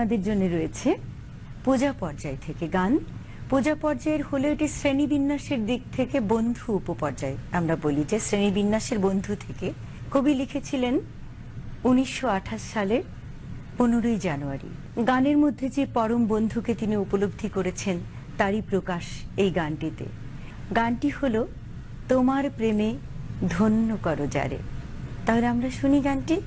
আপনাদের জন্য রয়েছে পূজা পর্যায় থেকে গান। পূজা পর্যায়ের হলো এটি শ্রেণীবিন্যাসের দিক থেকে বন্ধু উপপর্যায়। আমরা বলি যে শ্রেণীবিন্যাসের বন্ধু থেকে কবি লিখেছিলেন উনিশশো সালের পনেরোই জানুয়ারি। গানের মধ্যে যে পরম বন্ধুকে তিনি উপলব্ধি করেছেন, তারই প্রকাশ এই গানটিতে। গানটি হলো, তোমার প্রেমে ধন্য করো যারে। তাহলে আমরা শুনি গানটি।